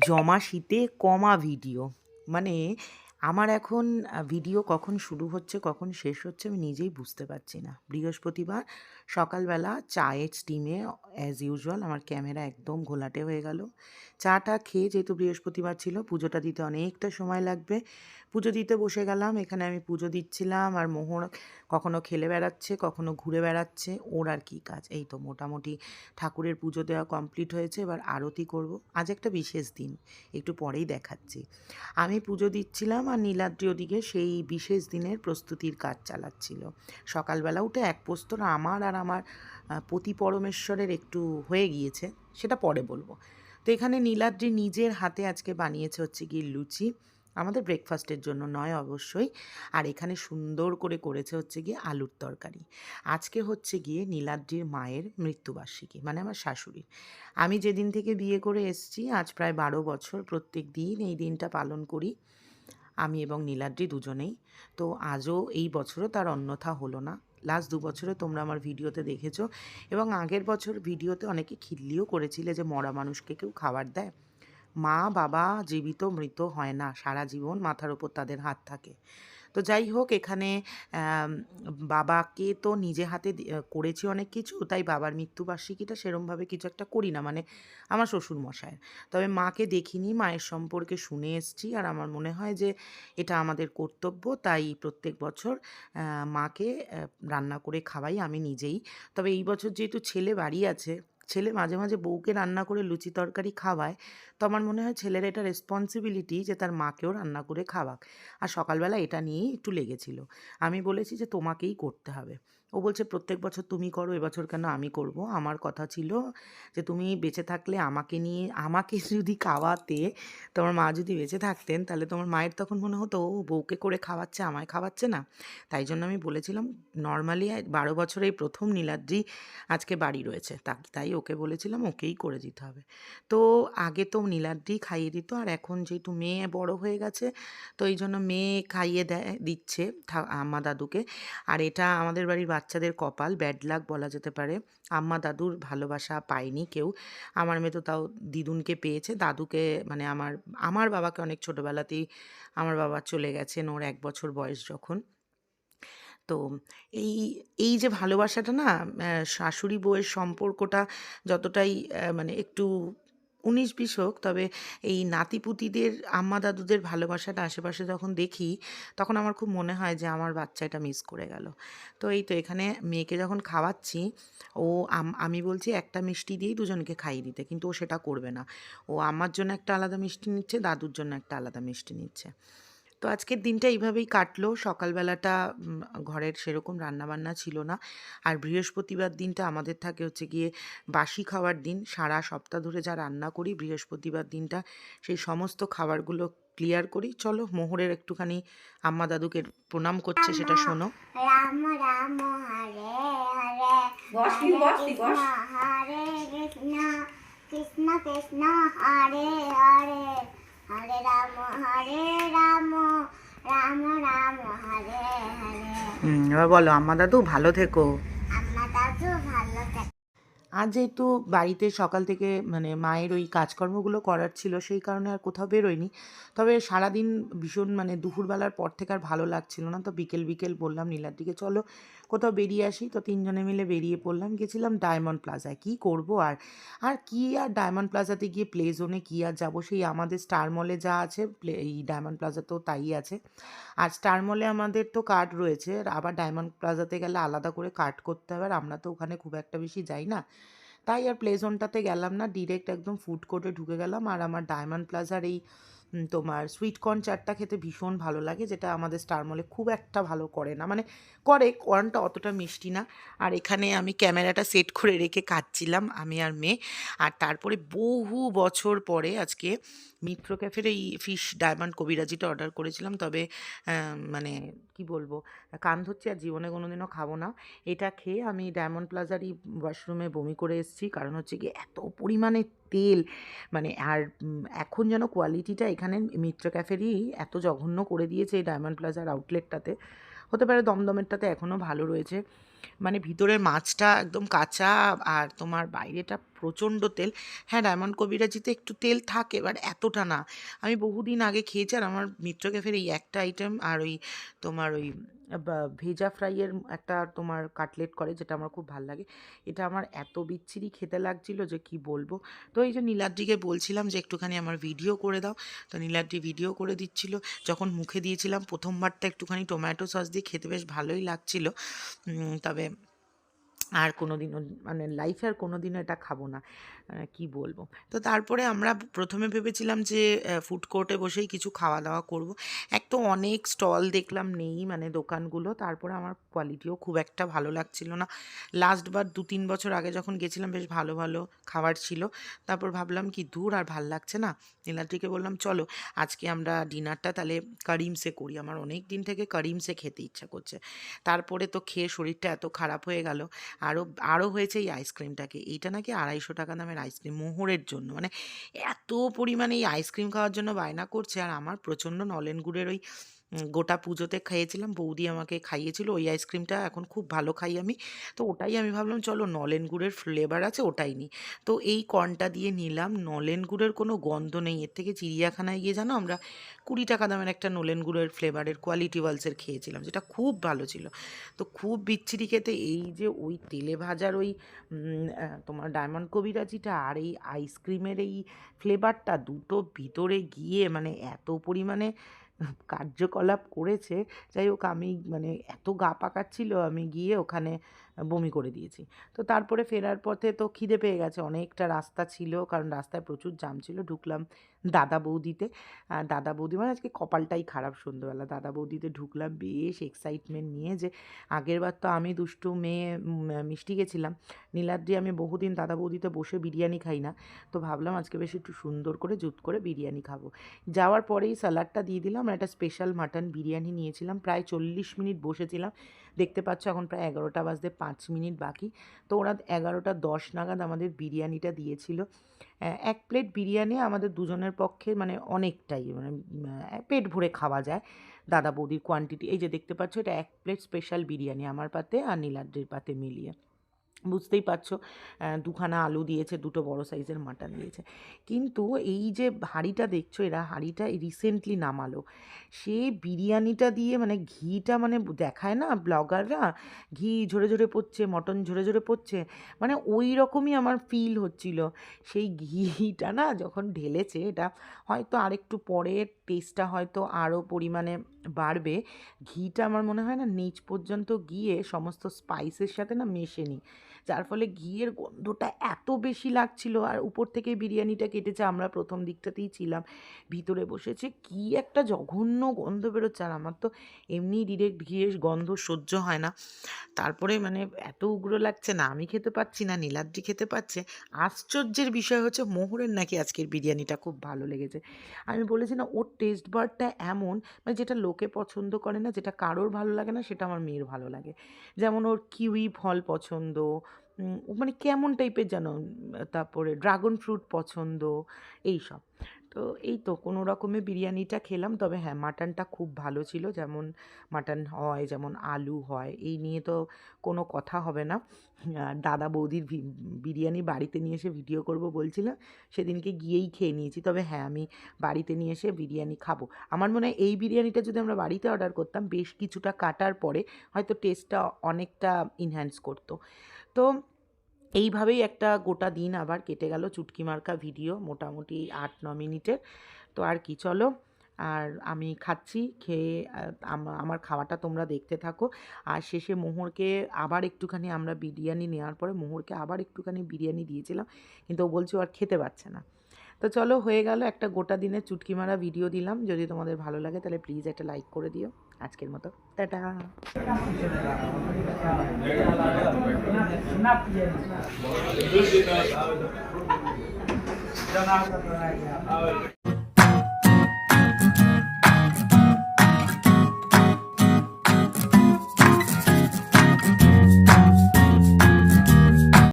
জমা শীতে কমা ভিডিও। মানে আমার এখন ভিডিও কখন শুরু হচ্ছে, কখন শেষ হচ্ছে আমি নিজেই বুঝতে পারছি না। বৃহস্পতিবার সকালবেলা চায়ের স্টিমে অ্যাজ ইউজুয়াল আমার ক্যামেরা একদম ঘোলাটে হয়ে গেল। চাটা খেয়ে যেহেতু বৃহস্পতিবার ছিল, পুজোটা দিতে অনেকটা সময় লাগবে। পুজো দিতে বসে গেলাম, এখানে আমি পুজো দিচ্ছিলাম, আর মোহর কখনো খেলে বেড়াচ্ছে, কখনো ঘুরে বেড়াচ্ছে, ওর আর কী কাজ। এই তো মোটামুটি ঠাকুরের পুজো দেওয়া কমপ্লিট হয়েছে, এবার আরতি করব। আজ একটা বিশেষ দিন, একটু পরেই দেখাচ্ছি। আমি পুজো দিচ্ছিলাম, আর নীলাদ্রি ওদিকে সেই বিশেষ দিনের প্রস্তুতির কাজ চালাচ্ছিল। সকালবেলা উঠে এক পোস্তর আমার আর আমার আহ, পতি পরমেশ্বরের একটু হয়ে গিয়েছে সেটা পরে বলব। তো এখানে নীলাদ্রি নিজের হাতে আজকে বানিয়েছে হচ্ছে গিয়ে লুচি আমাদের ব্রেকফাস্টের জন্য নয় অবশ্যই আর এখানে সুন্দর করে করেছে হচ্ছে গিয়ে আলুর তরকারি। আজকে হচ্ছে গিয়ে নীলাদ্রির মায়ের মৃত্যুবার্ষিকী মানে আমার শাশুড়ির। আমি যেদিন থেকে বিয়ে করে এসেছি আজ প্রায় বারো বছর প্রত্যেক দিন এই দিনটা পালন করি আমি এবং নীলাদ্রি দুজনেই। তো আজও এই বছরও তার অন্যথা হলো না। লাস্ট দু বছরে তোমরা আমার ভিডিওতে দেখেছ। এবং আগের বছর ভিডিওতে অনেকে খিল্লিও করেছিলে যে মরা মানুষকে কেউ খাবার দেয়। মা, বাবা জীবিত, মৃত হয় না। সারা জীবন মাথার ওপর তাদের হাত থাকে। তো যাই হোক, এখানে বাবাকে তো নিজে হাতে করেছি অনেক কিছু, তাই বাবার মৃত্যুবার্ষিকীটা সেরমভাবে কিছু একটা করি না মানে আমার শ্বশুর মশাইয়ের তবে মাকে দেখিনি, মায়ের সম্পর্কে শুনে এসেছি, আর আমার মনে হয় যে এটা আমাদের কর্তব্য, তাই প্রত্যেক বছর মাকে রান্না করে খাওয়াই আমি নিজেই। তবে এই বছর যেহেতু ছেলে বাড়ি আছে ছেলে মাঝে মাঝে বউকে রান্না করে লুচি তরকারি খাওয়ায়, তো আমার মনে হয় ছেলের এটা রেসপন্সিবিলিটি যে তার মাকেও রান্না করে খাওয়াক। আর সকালবেলা এটা নিয়েই একটু লেগেছিল। আমি বলেছি যে তোমাকেই করতে হবে। ও বলছে, প্রত্যেক বছর তুমি করো, এবছর কেন আমি করব? আমার কথা ছিল যে, তুমি বেঁচে থাকলে আমাকে নিয়ে, আমাকে যদি খাওয়াতে, তোমার মা যদি বেঁচে থাকতেন, তাহলে তোমার মায়ের তখন মনে হতো, ও বউকে করে খাওয়াচ্ছে, আমায় খাওয়াচ্ছে না। তাই জন্য আমি বলেছিলাম, নর্মালি বারো বছরে প্রথম নীলাদ্রি আজকে বাড়ি রয়েছে। তাই ওকে বলেছিলাম, ওকেই করে দিতে হবে। তো আগে তো নীলাদ্রি খাইয়ে দিত, আর এখন যেহেতু মেয়ে বড় হয়ে গেছে, তো এই জন্য মেয়ে খাইয়ে দেয়, দিচ্ছে আম্মা দাদুকে। আর এটা আমাদের বাড়ির বাচ্চাদের কপাল ব্যাড লাক বলা যেতে পারে। আম্মা দাদুর ভালোবাসা পায়নি কেউ। আমার মেয়ে তো তাও দিদুনকে পেয়েছে। দাদুকে মানে আমার আমার বাবাকে অনেক ছোটোবেলাতেই আমার বাবা চলে গেছেন ওর এক বছর বয়স যখন। তো এই এই যে ভালোবাসাটা না শাশুড়ি বউয়ের সম্পর্কটা যতটাই মানে একটু উনিশ বিশ হোক, তবে এই নাতিপুতিদের, আম্মা দাদুদের ভালোবাসাটা আশেপাশে যখন দেখি, তখন আমার খুব মনে হয় যে আমার বাচ্চা এটা মিস করে গেল। তো এই তো এখানে মেয়েকে যখন খাওয়াচ্ছি, ও আম- বলছি একটা মিষ্টি দিয়েই দুজনকে খাইয়ে দিতে, কিন্তু ও সেটা করবে না। ও আমার জন্য একটা আলাদা মিষ্টি নিচ্ছে, দাদুর জন্য একটা আলাদা মিষ্টি নিচ্ছে। তো আজকের দিনটা এইভাবেই কাটলো। সকালবেলাটা ঘরের সেরকম রান্নাবান্না ছিল না। আর বৃহস্পতিবার দিনটা আমাদের থাকে হচ্ছে গিয়ে বাসি খাওয়ার দিন। সারা সপ্তাহ ধরে যা রান্না করি বৃহস্পতিবার দিনটা সেই সমস্ত খাবারগুলো ক্লিয়ার করি। চলো মোহরের একটুখানি আম্মা দাদুকে প্রণাম করছে সেটা শোনো। রাম রাম হরে হরে বস বস বস। হরে কৃষ্ণ কৃষ্ণ কৃষ্ণ হরে হরে। হরে রাম হরে রাম রাম রাম হরে হরে। হুম, এবার বলো আম্মা দাদু ভালো থেকো। আমার দাদু ভালো থাকে। আজ যেহেতু বাড়িতে সকাল থেকে মানে মায়ের ওই কাজকর্মগুলো করার ছিল সেই কারণে আর কোথাও বেরোয়নি। তবে সারাদিন ভীষণ মানে দুপুরবেলার পর থেকে আর ভালো লাগছিল না। তো বিকেল বিকেল বললাম নীলার দিকে চলো কোথাও বেরিয়ে আসি, তো তিনজনে মিলে বেরিয়ে পড়লাম। গেছিলাম ডায়মন্ড প্লাজায় কী করব আর আর কি আর ডায়মন্ড প্লাজাতে গিয়ে প্লে জোনে কী আর যাব? সেই আমাদের স্টার মলে যা আছে প্লে- এই ডায়মন্ড প্লাজাতেও তাই আছে। আর স্টার মলে আমাদের তো কার্ড রয়েছে আবার ডায়মন্ড প্লাজাতে গেলে আলাদা করে কার্ড করতে হবে, আর আমরা তো ওখানে খুব একটা বেশি যাই না। তাই আর প্লে জোনটাতে গেলাম না ডিরেক্ট একদম ফুড কোর্টে ঢুকে গেলাম। আর আমার ডায়মন্ড প্লাজার এই তোমার সুইট কর্ন চাটটা খেতে ভীষণ ভালো লাগে, যেটা আমাদের স্টার মলে খুব একটা ভালো করে না। মানে করে কর্নটা অতটা মিষ্টি না। আর এখানে আমি ক্যামেরাটা সেট করে রেখে কাটছিলাম আমি আর মেয়ে। আর তারপরে বহু বছর পরে আজকে মিত্র ক্যাফের এই ফিশ ডায়মন্ড কবিরাজিটা অর্ডার করেছিলাম। তবে মানে কি বলব কান ধরছি আর জীবনে কোনোদিনও খাব না। এটা খেয়ে আমি ডায়মন্ড প্লাজারই ওয়াশরুমে বমি করে এসেছি। কারণ হচ্ছে কি এত পরিমাণে তেল মানে আর এখন যেন কোয়ালিটিটা এখানে মিত্র ক্যাফেরই এত জঘন্য করে দিয়েছে এই ডায়মন্ড প্লাজার আউটলেটটাতে হতে পারে দমদমেরটাতে এখনও ভালো রয়েছে। মানে ভিতরের মাছটা একদম কাঁচা আর তোমার বাইরেটা প্রচণ্ড তেল। হ্যাঁ ডায়মন্ড কবিরাজিতে একটু তেল থাকে বাট এতটা না। আমি বহুদিন আগে খেয়েছি আর আমার মিত্র ক্যাফের এই একটা আইটেম আর ওই তোমার ওই ভেজা ফ্রাইয়ের একটা তোমার কাটলেট করে, যেটা আমার খুব ভালো লাগে। এটা আমার এত বিচ্ছিরি খেতে লাগছিল যে কি বলব? তো এই যে নীলাদ্রিকে বলছিলাম যে একটুখানি আমার ভিডিও করে দাও। তো নীলাদ্রি ভিডিও করে দিচ্ছিল। যখন মুখে দিয়েছিলাম প্রথমবারটা একটুখানি টমেটো সস দিয়ে খেতে বেশ ভালোই লাগছিল। তবে আর কোনো দিনও মানে লাইফে আর কোনো দিনও এটা খাব না। কি বলব? তো তারপরে আমরা প্রথমে ভেবেছিলাম যে ফুড কোর্টে বসেই কিছু খাওয়া দাওয়া করব। এক তো অনেক স্টল দেখলাম, নেই মানে দোকানগুলো। তারপরে আমার কোয়ালিটিও খুব একটা ভালো লাগছিল না। লাস্টবার দু তিন বছর আগে যখন গেছিলাম, বেশ ভালো ভালো খাবার ছিল। তারপর ভাবলাম কি, দূর আর ভালো লাগছে না। নীলাদ্রিকে বললাম, চলো, আজকে আমরা ডিনারটা তাহলে করিমসে করি। আমার অনেক দিন থেকে করিমসে খেতে ইচ্ছা করছে। তারপরে তো খেয়ে শরীরটা এত খারাপ হয়ে গেল। আরও আরও হয়েছে এই আইসক্রিমটাকে। এইটা নাকি আড়াইশো টাকা দামের আইসক্রিম, মোহরের জন্য। মানে এত পরিমাণে এই আইসক্রিম খাওয়ার জন্য বায়না করছে, আর আমার প্রচণ্ড নলেন গুড়ের ওই গোটা পুজোতে খাইয়েছিলাম বৌদি আমাকে খাইয়েছিল, ওই আইসক্রিমটা এখন খুব ভালো খাই আমি। তো ওটাই আমি ভাবলাম, চলো নলেন গুড়ের ফ্লেভার আছে ওটাই নিই। তো এই কর্নটা দিয়ে নিলাম, নলেন গুড়ের কোনো গন্ধ নেই। এর থেকে চিড়িয়াখানায় গিয়ে জানো আমরা কুড়ি টাকা দামের একটা নলেন গুড়ের ফ্লেভারের কোয়ালিটি ওয়ালসের খেয়েছিলাম, যেটা খুব ভালো ছিল। তো খুব বিচ্ছিরি খেতে এই যে ওই তেলে ভাজার ওই তোমার ডায়মন্ড কবিরাজিটা আর এই আইসক্রিমের এই ফ্লেভারটা দুটো ভিতরে গিয়ে মানে এত পরিমাণে কার্যকলাপ করেছে, যাই হোক আমি মানে এত গা পাকাচ্ছিল, আমি গিয়ে ওখানে বমি করে দিয়েছি। তো তারপরে ফেরার পথে তো খিদে পেয়ে গেছে, অনেকটা রাস্তা ছিল, কারণ রাস্তায় প্রচুর জাম ছিল, ঢুকলাম দাদা বৌদিতে। দাদা বৌদি মানে আজকে কপালটাই খারাপ সন্ধ্যেবেলা, দাদা বৌদিতে ঢুকলাম, বেশ এক্সাইটমেন্ট নিয়ে যে আগের বার তো আমি দুষ্টু মেয়ে মিষ্টি গেছিলাম নীলাদ্রি আমি বহুদিন দাদা বৌদিতে বসে বিরিয়ানি খাই না, তো ভাবলাম আজকে বেশ একটু সুন্দর করে জুত করে বিরিয়ানি খাব। যাওয়ার পরেই স্যালাডটা দিয়ে দিলাম আর একটা স্পেশাল মাটন বিরিয়ানি নিয়েছিলাম। প্রায় চল্লিশ মিনিট বসেছিলাম। দেখতে পাচ্ছ এখন প্রায় এগারোটা বাজতে পাঁচ মিনিট বাকি। তো ওরা এগারোটা দশ নাগাদ আমাদের বিরিয়ানিটা দিয়েছিল। এক প্লেট বিরিয়ানি আমাদের দুজনের পক্ষে মানে অনেকটাই মানে পেট ভরে খাওয়া যায়। দাদা বৌদির কোয়ান্টিটি এই যে দেখতে পাচ্ছ এটা এক প্লেট স্পেশাল বিরিয়ানি আমার পাতে আর নীলাদ্রির পাতে মিলিয়ে। বুঝতেই পারছ দুখানা আলু দিয়েছে, দুটো বড় সাইজের মাটন দিয়েছে। কিন্তু এই যে হাঁড়িটা দেখছ, এরা হাঁড়িটা রিসেন্টলি নামালো। সে বিরিয়ানিটা দিয়ে মানে ঘিটা মানে দেখায় না ব্লগাররা? ঘি ঝরে ঝরে পড়ছে, মটন ঝরে ঝরে পড়ছে মানে ওই রকমই আমার ফিল হচ্ছিল। সেই ঘিটা না যখন ঢেলেছে, এটা হয়তো আরেকটু পরে টেস্টটা হয়তো আরও পরিমাণে বাড়বে। ঘিটা আমার মনে হয় না নিচ পর্যন্ত গিয়ে সমস্ত স্পাইসের সাথে না মেশেনি। যার ফলে ঘিয়ের গন্ধটা এত বেশি লাগছিল আর উপর থেকে বিরিয়ানিটা কেটেছে, আমরা প্রথম দিকটাতেই ছিলাম। ভিতরে বসেছে কি একটা জঘন্য গন্ধ বেরোচ্ছে আর আমার তো এমনি ডিরেক্ট ঘিয়ের গন্ধ সহ্য হয় না। তারপরে মানে এত উগ্র লাগছে না, আমি খেতে পাচ্ছি না, নীলাদ্রি খেতে পাচ্ছে। আশ্চর্যের বিষয় হচ্ছে মোহরের নাকি আজকের বিরিয়ানিটা খুব ভালো লেগেছে। আমি বলেছি না, ওর টেস্ট বারটা এমন মানে যেটা লোকে পছন্দ করে না, যেটা কারোর ভালো লাগে না, সেটা আমার মেয়ের ভালো লাগে। যেমন ওর কিউই ফল পছন্দ মানে কেমন টাইপের যেন তারপরে ড্রাগন ফ্রুট পছন্দ এই সব তো এই তো কোনো রকমে বিরিয়ানিটা খেলাম, তবে হ্যাঁ মাটনটা খুব ভালো ছিল। যেমন মাটন হয়, যেমন আলু হয়, এই নিয়ে তো কোনো কথা হবে না। দাদা বৌদির বিরিয়ানি বাড়িতে নিয়ে এসে ভিডিও করব বলছিলাম, সেদিনকে গিয়েই খেয়ে নিয়েছি। তবে হ্যাঁ আমি বাড়িতে নিয়ে এসে বিরিয়ানি খাব। আমার মনে হয় এই বিরিয়ানিটা যদি আমরা বাড়িতে অর্ডার করতাম, বেশ কিছুটা কাটার পরে হয়তো টেস্টটা অনেকটা ইনহ্যান্স করতো। তো এইভাবেই একটা গোটা দিন আবার কেটে গেল। চুটকি মার্কা ভিডিও মোটামুটি আট, ন মিনিটের। তো আর কি, চলো। আর আমি খাচ্ছি, খেয়ে আমার খাওয়াটা তোমরা দেখতে থাকো। আর শেষে মোহরকে আবার একটুখানি আমরা বিরিয়ানি নেওয়ার পরে মোহরকে আবার একটুখানি বিরিয়ানি দিয়েছিলাম, কিন্তু ও বলছে আর খেতে পারছে না। তো চলো, হয়ে গেল একটা গোটা দিনের চুটকি মারা ভিডিও দিলাম। যদি তোমাদের ভালো লাগে তাহলে প্লিজ একটা লাইক করে দিও। আজকের মতো। টাটা! Gracias.